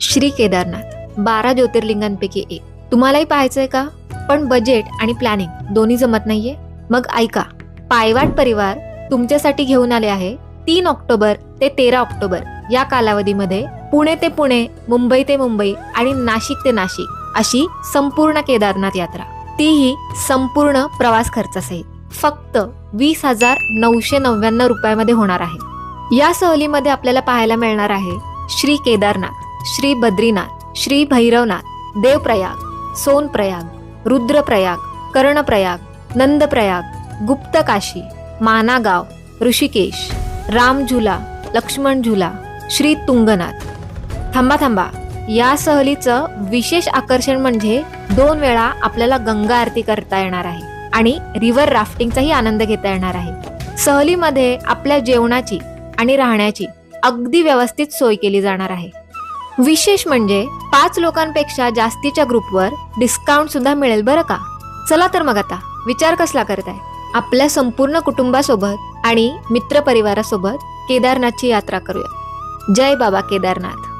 श्री केदारनाथ बारा ज्योतिर्लिंगांपैकी एक. तुम्हालाही पाहायचंय का? पण बजेट आणि प्लॅनिंग दोन्ही जमत नाहीये. मग ऐका पायवाट परिवार तुमच्यासाठी घेऊन आले आहे तीन ऑक्टोबर ते तेरा ऑक्टोबर या कालावधीमध्ये पुणे ते पुणे मुंबई ते मुंबई आणि नाशिक ते नाशिक अशी संपूर्ण केदारनाथ यात्रा. तीही संपूर्ण प्रवास खर्चासहित. फक्त वीस हजार नऊशे नव्याण्णव रुपयामध्ये होणार आहे. या सहलीमध्ये आपल्याला पाहायला मिळणार आहे श्री केदारनाथ. श्री बद्रीनाथ श्री भैरवनाथ देवप्रयाग सोनप्रयाग रुद्रप्रयाग कर्णप्रयाग नंदप्रयाग गुप्तकाशी मानागाव ऋषिकेश रामझुला लक्ष्मण झुला श्री तुंगनाथ. थांबा थांबा. या सहलीचं विशेष आकर्षण म्हणजे दोन वेळा आपल्याला गंगा आरती करता येणार आहे आणि रिव्हर राफ्टिंगचाही आनंद घेता येणार आहे. सहलीमध्ये आपल्या जेवणाची आणि राहण्याची अगदी व्यवस्थित सोय केली जाणार आहे. विशेष म्हणजे पाच लोकांपेक्षा जास्तीच्या ग्रुपवर डिस्काउंट सुद्धा मिळेल बरं का? चला तर मग आता विचार कसला करताय? आपल्या संपूर्ण कुटुंबासोबत आणि मित्रपरिवारासोबत केदारनाथची यात्रा करूया. जय बाबा केदारनाथ.